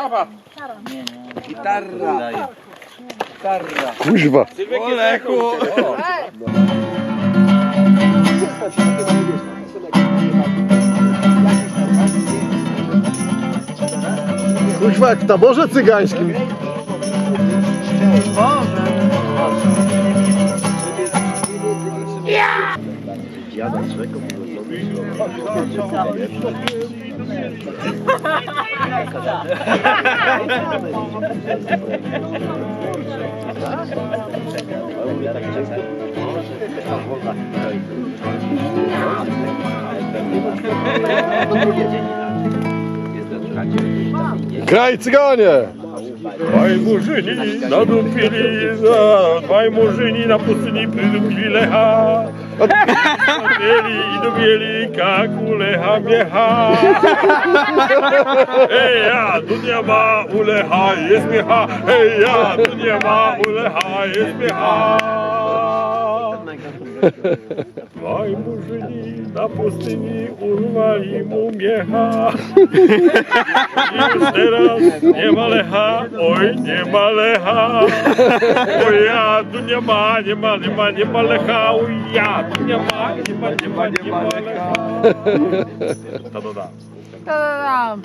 Sprawa. Gitarra. Gitarra. Kuźwa. Oleku. Kuźwa jak w taborze cygańskim. Graj cyganie! Dwaj murzyni nadupili, za- dwaj murzyni na pustyni przydupili Lecha. Mieli i dobieli, jak u Lecha miecha. Ej ja, tu nie ma u Lecha, jest miecha. Ej ja, tu nie ma u Lecha, jest miecha. Dwaj murzyni na pustyni urwali mu miecha. Już teraz nie ma lecha, oj nie ma lecha. Oj ja, tu nie ma, nie ma, nie ma, nie ma lecha. Oj ja, tu nie ma, nie ma, nie ma, nie ma lecha. Ta doda. Ta-da-dam.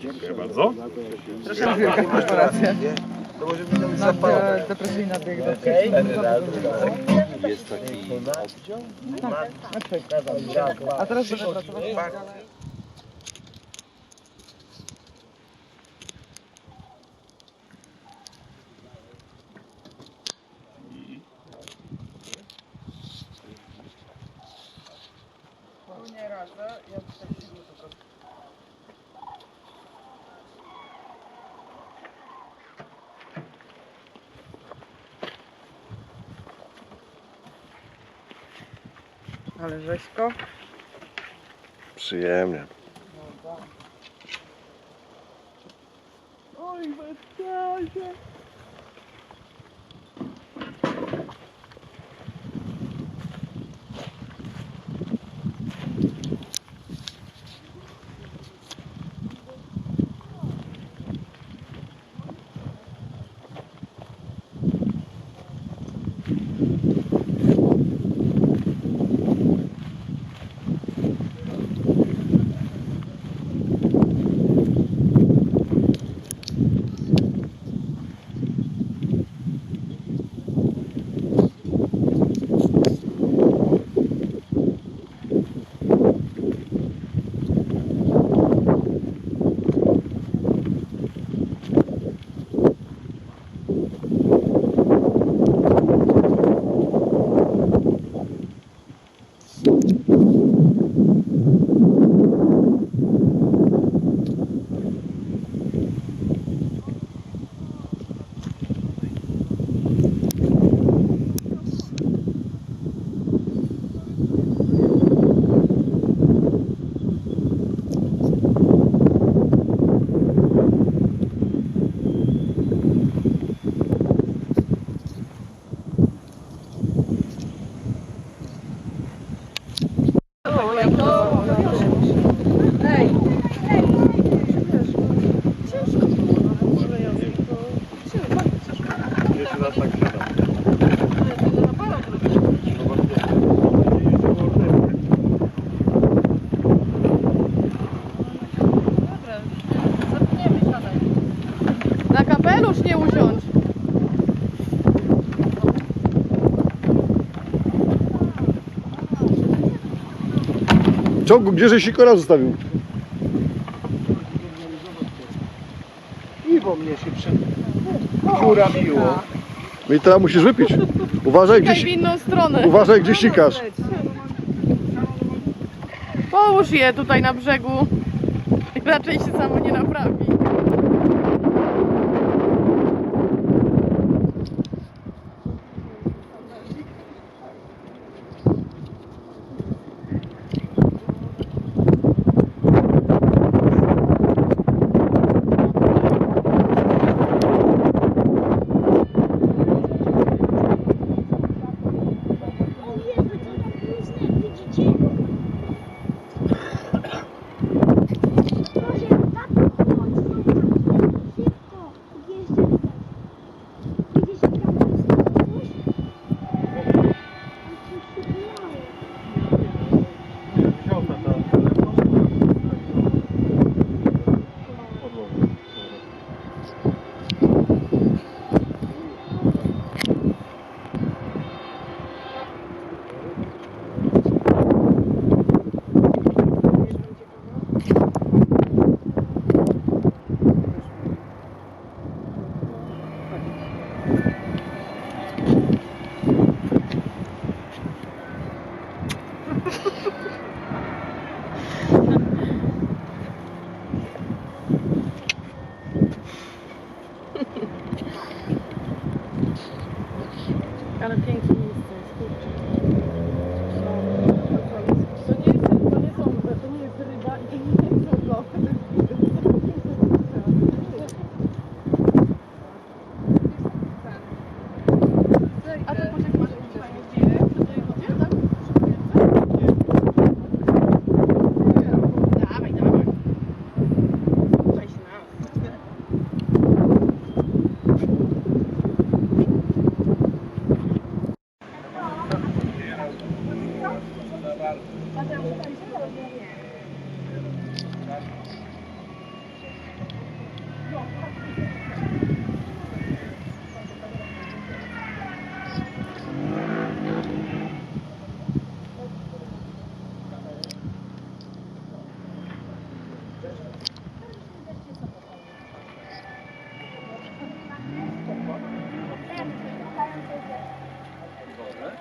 Dziękuję bardzo. Na depresyjna bieg do Jest taki A teraz będę pracować. Nie radzę, ja Ale rzeźko. Przyjemnie. Oj, westasie. Ciągu, gdzie żeś sikora zostawił? piwo mnie się przy... Dziura miło. No i teraz musisz wypić. Uważaj, gdzie, Czekaj w inną stronę. uważaj, gdzie sikasz. Połóż je tutaj na brzegu. Raczej się samo nie naprawi.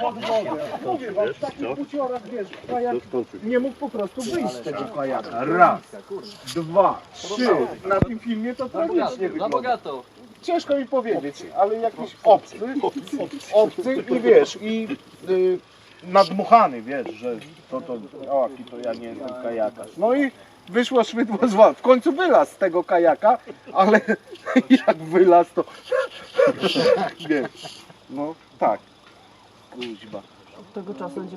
Pod wodę. Mówię wam, w takich uciorach, wiesz, kajak nie mógł po prostu wyjść z tego kajaka. Raz, dwa, trzy. Na tym filmie to tragicznie wygląda. Ciężko mi powiedzieć, ale jakiś obcy, obcy i wiesz, i y, nadmuchany, wiesz, że to to, o, jaki to ja nie jestem kajakarz. No i wyszło szwydło z wody. W końcu wylazł z tego kajaka, ale jak wylazł to, wiesz, no tak. Kuźba. Tego czasu będzie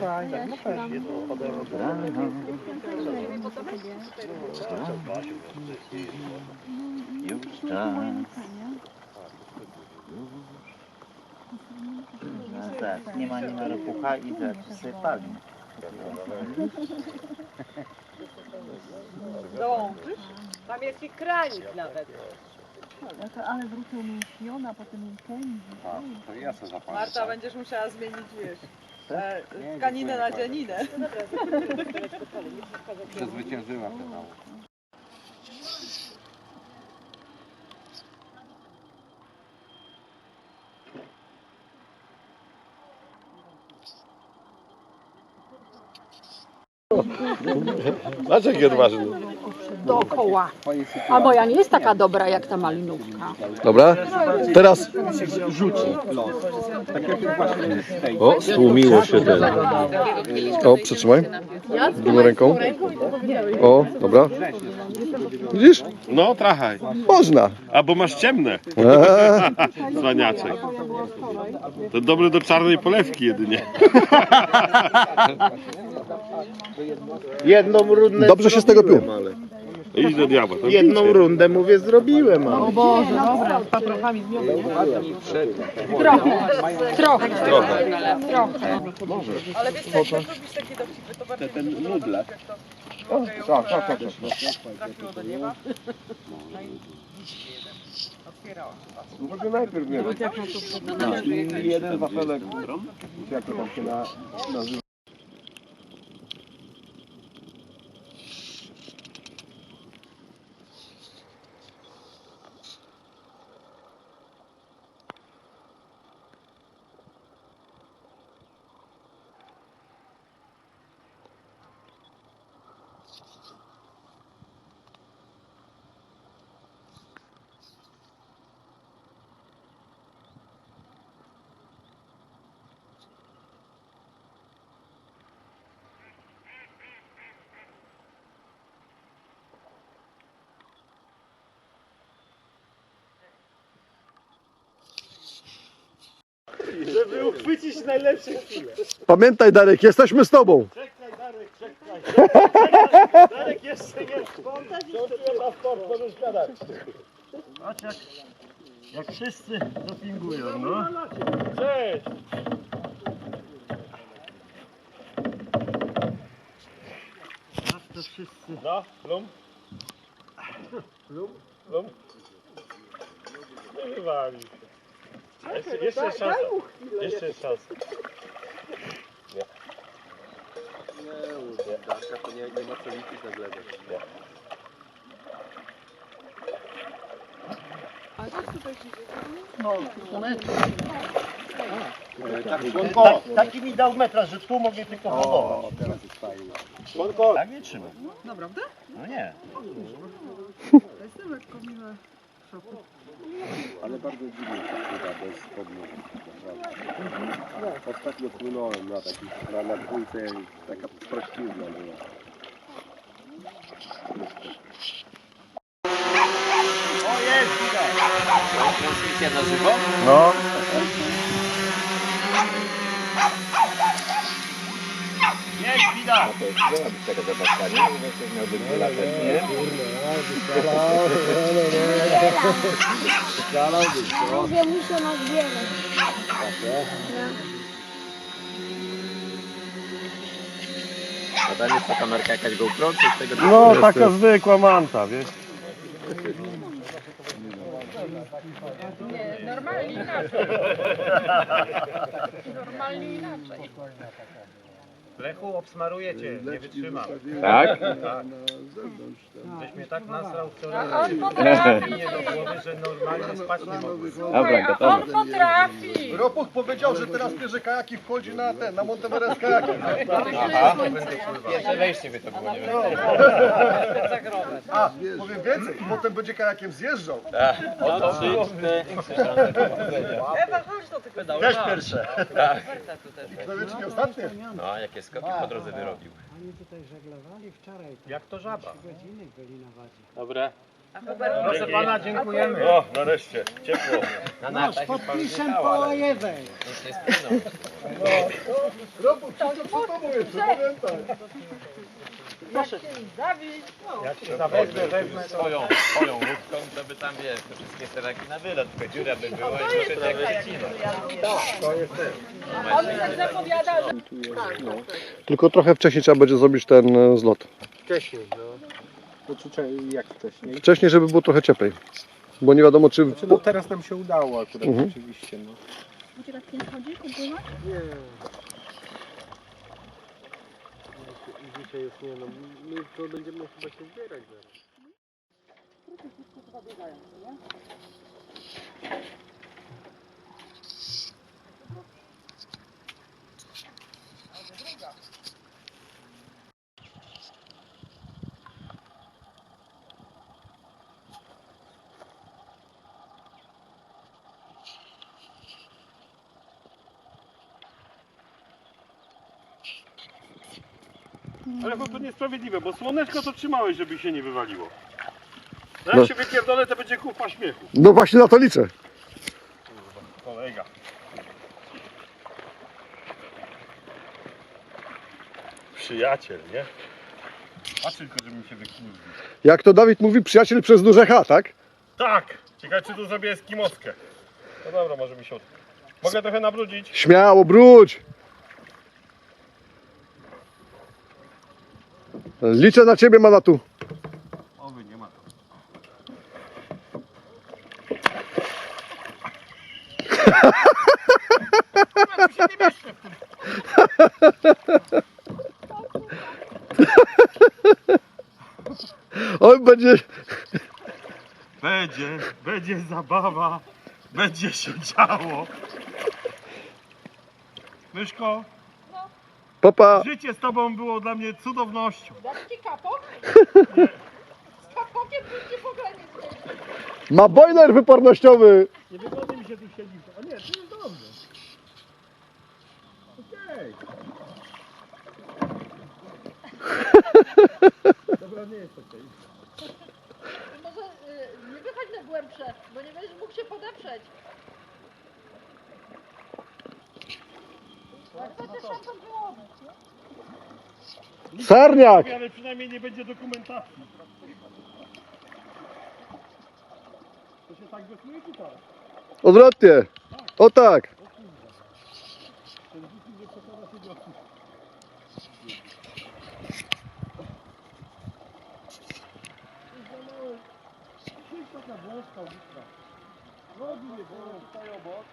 fajnie, no pewnie. Już czas. No tak, nie ma, nie ma ropucha i zaraz sobie palmy. Dołączysz? Tam jest i kranik nawet. Ale wrócę umięśniona, a potem im pędzi. To ja co zapamiętam. Marta, będziesz musiała zmienić, wiesz, e, tkaninę na dzianinę. Przezwyciężyła pedał. Dlaczego jest ważny? Dookoła. A moja nie jest taka dobra jak ta malinówka. Dobra, teraz... O, stłumiło się ten. O, przytrzymaj. Drugą ręką. O, dobra. Widzisz? No, trachaj. Można. Albo masz ciemne, cwaniaczek. To dobre do czarnej polewki jedynie. Jedną rundę Dobrze się z tego pił. ale... Idź do diabła. to Jedną widzicie. rundę mówię zrobiłem, ale... Boże, dobra, z paprochami z miodem. Trochę. Trochę. Ale wiesz co, jak zrobisz takie dowcipy, to bardziej Ten nudle. tak, tak, tak, tak. trafiło do nieba. No i otwierała. Może najpierw nie jeden wafelek, jak to tam się na, nazywa. Żeby uchwycić najlepsze chwile. Pamiętaj Darek, jesteśmy z tobą. Czekaj Darek, czekaj. Darek jeszcze nie. Włączyłem na sport, możesz gadać. Patrz jak, jak wszyscy dopingują, no. Cześć. Patrz to wszyscy. No, Lum. Lum? Lum? Nie wywalił się. Jeszcze, jeszcze jest szansa. Jeszcze jest szansa. Tak, taki mi dał metraż, że tu mogę tylko próbować. Słonko. Tak nie trzyma. Naprawdę? No nie. To jestem lekko miłe. Ale bardzo dziwnie się chyba bez podmiotu. Ostatnio płynąłem na takich, na, na dwójce, taka prościzna była. O jest, widać. Transmisja na żywo? No. Jest, widać. Tego zobaczenia, miałby dwa lata, nie? Mówię, muszę nazbierać. A tam jest ta kamerka jakaś GoPro, coś tego? No, taka zwykła manta, wiesz. Normalnie inaczej. Normalnie inaczej. Lechu, obsmaruję cię, nie wytrzymam. Tak? Żeś mnie tak nasrał wczoraj, A on potrafi. nie do głowy, że normalnie spać nie mogłem. Dobra, A on potrafi. Ropuch powiedział, że teraz bierze kajaki, wchodzi na ten, na Monteverest kajaki. Pierwsze wejście by to było, nie wiem. A, powiem więcej, potem będzie kajakiem zjeżdżał. O to trzy, Ewa, chodź do tego. Też pierwsze. To wiecie, nie ostatnie. No, jakie skoki po drodze wyrobił. Jak to żaba. Dobra. Proszę pana, dziękujemy. O, nareszcie, ciepło. Na pan zjechał, ale już nie spłynął. Ropuch, wszystko przed jest, pamiętaj. Jak się zawezmę, wezmę to... Swoją, swoją łódką, to by tam, wiesz, te wszystkie seraki na wylot, tylko dziura by była i trochę jak wycinać. On mi tak zapowiada, że Tylko trochę wcześniej trzeba będzie zrobić ten e, zlot. Wcześniej, no. To czy, jak wcześniej? Wcześniej, żeby było trochę cieplej. Bo nie wiadomo czy... No teraz nam się udało akurat Mhm. rzeczywiście, no. Będzie tak pięć chodzi, kupywać? Nie. Dzisiaj już nie, no. My to będziemy chyba się zbierać zaraz. To niesprawiedliwe, bo słoneczko to trzymałeś, żeby się nie wywaliło. No No. jak się wypierdolę, to będzie kupa śmiechu. No właśnie na to liczę. Kolega. Przyjaciel, nie? Patrz tylko, żeby mi się wykurzył. Jak to Dawid mówi, przyjaciel przez duże H, tak? Tak! Ciekawe, czy tu zrobię eskimoskę. No dobra, może mi się... od- Mogę trochę nabrudzić? Śmiało, bródź! Liczę na ciebie, Manatu. Oby, nie ma. Oj, będzie... Będzie, będzie zabawa, będzie się działo. Myszko, Papa, życie z tobą było dla mnie cudownością. dam ci kapok? Z kapokiem ci w ogóle nie ma boiler wypornościowy. Nie wygodzi mi się tu siedzieć. A nie, to jest dobrze. Okej. Dobra, nie jest okej. Może y, nie wychodź na głębsze, bo nie będziesz mógł się podeprzeć. Sarniak! Ale przynajmniej nie będzie dokumentacji. To się tak wysłuje czy tak? Odwrotnie. O tak. Taka włoska lustra. Nogi nie bolą, stają obok.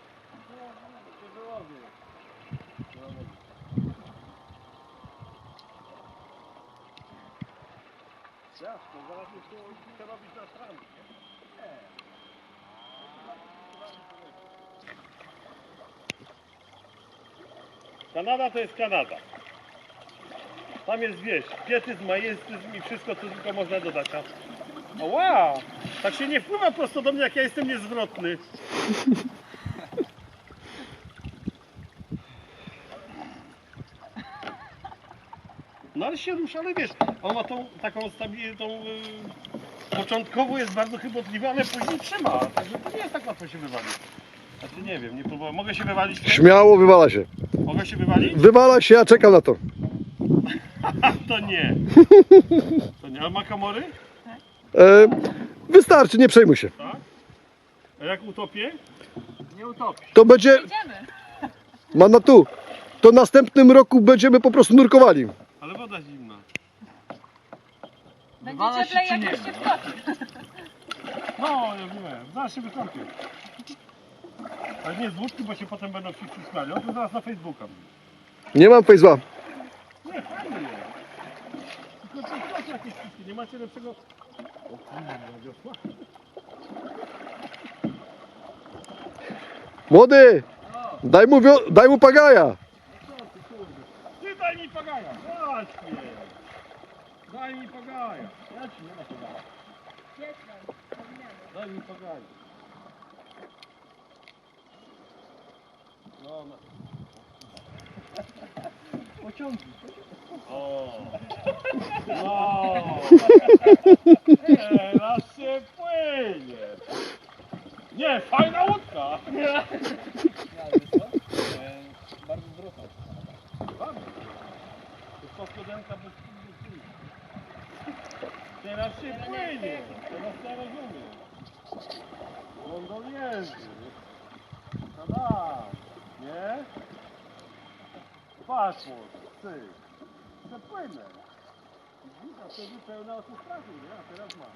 No, się wyłoży. Jasno, zaraz jeszcze chcę robić na stronę. Kanada to jest Kanada. Tam jest wieś, pietyzm, majestyzm i wszystko, co tylko można dodać. A... Wow! Tak się nie wpływa prosto do mnie, jak ja jestem niezwrotny. No ale się rusza, ale wiesz, on ma tą taką stabilną, tą y, początkowo jest bardzo chybotliwy, ale później trzyma. Także to nie jest tak łatwo się wywalić. Znaczy nie wiem, nie próbowałem. Mogę się wywalić? Śmiało wywala się. Mogę się wywalić? Wywala się, ja czekam na to. To nie. To nie. A ma komory? E, wystarczy, nie przejmuj się. A jak utopię? Nie utopi. To będzie... Mana tu. To następnym roku będziemy po prostu nurkowali. Ale woda zimna. Będzie cieplej jak się wtopi. No, ja wiem. Zaraz się wykąpię. Ale nie z łódki, bo się potem będą wszyscy śmiali. O, to zaraz na Facebooka. Nie mam Facebooka. Nie, fajnie jest. Tylko to proszę jakieś wszystkie. Nie macie lepszego... O kurwa, wiosła. Młody! Daj mu, wio- daj mu pagaja. Ty daj mi pagaja. Właśnie. Daj mi pagaja. Ja ci nie ma pagaja. Daj mi pagaja. No, no. Pociągnij. O. No. Teraz się płynie. Nie, fajna łódka. Bardzo zdrowa. To poskodenka bez Teraz się płynie. Teraz ja rozumiem. Tada. Nie? Pasło. Cyk. Przepłynę. Widzisz, a wtedy pełna autostrady, nie? A teraz mam.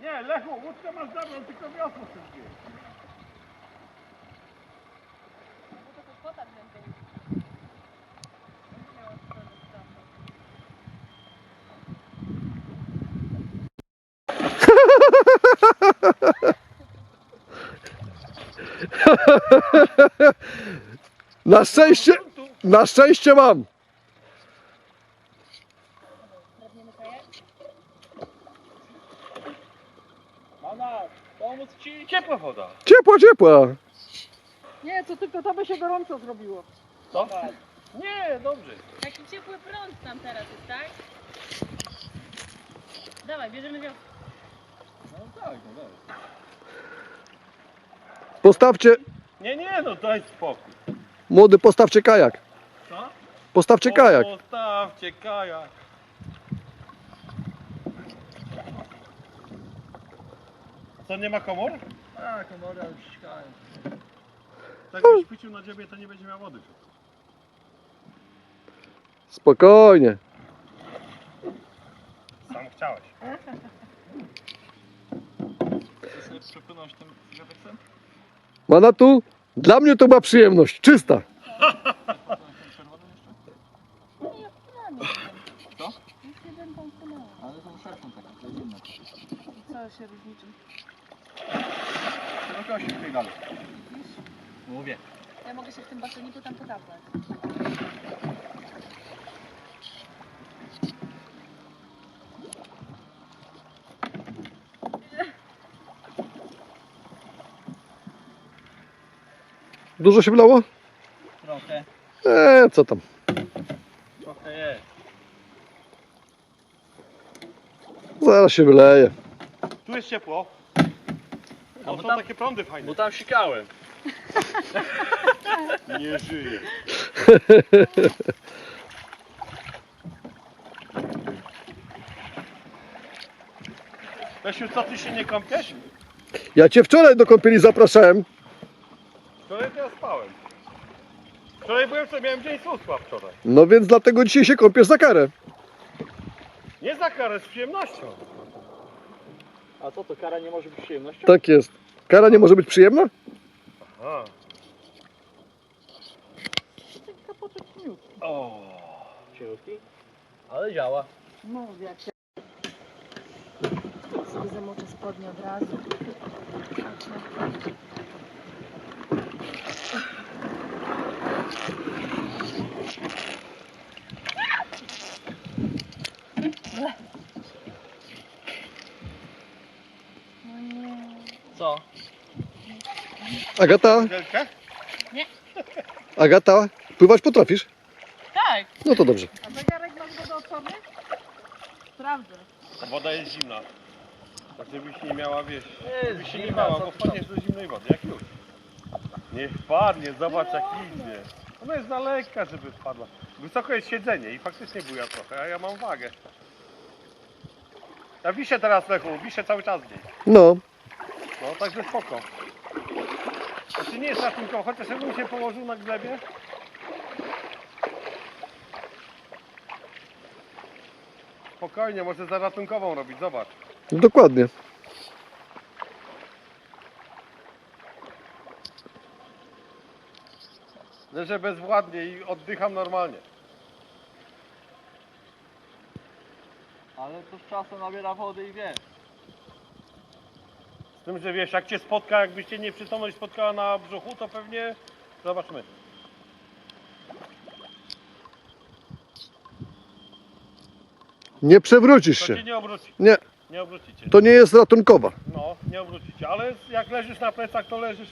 Nie, Lechu, łódkę masz dobrą, tylko wiosło chcesz Na szczęście, na szczęście mam. Mana, pomóc ci? Ciepła woda. Ciepła, ciepła. Nie, to tylko to by się gorąco zrobiło. Co? Nie, dobrze. Taki ciepły prąd tam teraz jest, tak? Dawaj, bierzemy wiosło. No tak, no tak. Postawcie, Nie, nie, no daj spokój. Młody, postawcie kajak. Co? Postawcie kajak. Postawcie kajak. Co, nie ma komor? A, komora już ścikają. Tak byś chwycił na dziebie, to nie będzie miał wody. Spokojnie. Sam chciałeś. Przepłynąć tym gateksem? Mana tu. Dla mnie to była przyjemność. Czysta. Ale tą szerszą taką, to jest inna. Co się? Szerokości dalej. Mówię. Ja mogę się w tym baseniku tam potapać. Dużo się wylało? Trochę. Eee, co tam. Trochę jest. Zaraz się wyleje. Tu jest ciepło. O, bo są tam- takie prądy fajne. Bo tam sikałem. Nie żyje. Lesiu, co ty się nie kąpiesz? Ja cię wczoraj do kąpieli zapraszałem. Ja spałem. Wczoraj byłem, co miałem dzień słówka wczoraj. No więc dlatego dzisiaj się kąpiesz za karę. Nie za karę, z przyjemnością. A co to kara nie może być przyjemnością? Tak jest. Kara nie może być przyjemna? A. O. Ciężki? Ale działa. No, jak się... Sobie zamoczę spodnie od razu. Agata, Wielkę? Agata, pływać potrafisz? Tak. No to dobrze. A zegarek masz wodooporny? Sprawdzę. Woda jest zimna. Tak żebyś nie miała, wiesz, Nie, żebyś się nie zimna, bała, bo wpadniesz do zimnej wody, jak już. Niech wpadnie, zobacz jak idzie. Ona jest daleka, żeby wpadła. Wysoko jest siedzenie i faktycznie buja trochę, a ja mam wagę. Ja wiszę teraz Lechu, wiszę cały czas w niej. No, No, także spoko. Znaczy nie jest ratunkowo, chociaż jakbym się położył na glebie. Spokojnie, może za ratunkową robić, zobacz. dokładnie. Leżę bezwładnie i oddycham normalnie. Ale to z czasem nabiera wody i wie. Z tym, że wiesz, jak cię spotka, jakbyś cię nieprzytomność spotkała na brzuchu, to pewnie zobaczmy. Nie przewrócisz To cię się. nie obróci. Nie, Nie obrócicie. to nie jest ratunkowa. No, nie obrócicie, ale jak leżysz na plecach, to leżysz.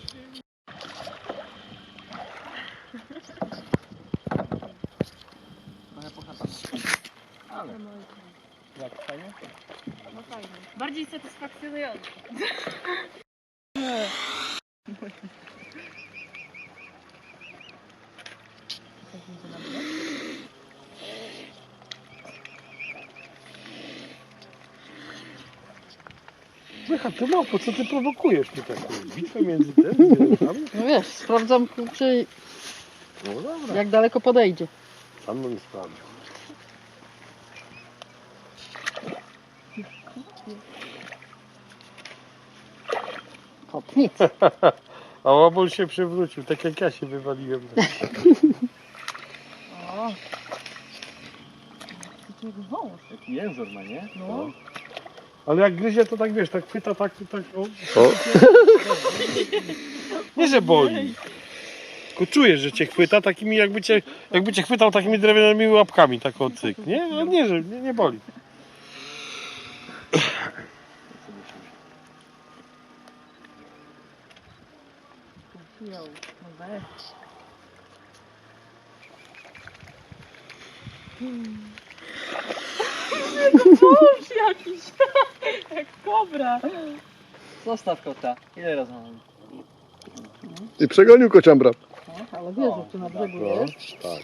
Jak fajnie? Bardziej satysfakcjonujące. Słychaj, ty małpo, co ty prowokujesz mi taką bitwę między tym? No wiesz, sprawdzam, czy No dobra, jak daleko podejdzie. sam bym sprawdził. Hop, nic. A łabol się przewrócił, tak jak ja się wywaliłem. O. Wąż. Taki język ma, nie? No. Ale jak gryzie, to tak wiesz, tak chwyta, tak, tak, o. O. Nie, że boli. Tylko czujesz, że cię chwyta takimi, jakby cię, jakby cię chwytał takimi drewnianymi łapkami, tak o cyk, nie? Ale nie, że nie, nie boli. Jo, no weź. Wąż jakiś. Jak kobra. Zostaw kota. Ile razy mam? I przegonił kociambra. Ale wiesz, że tu na brzegu jest. Tak.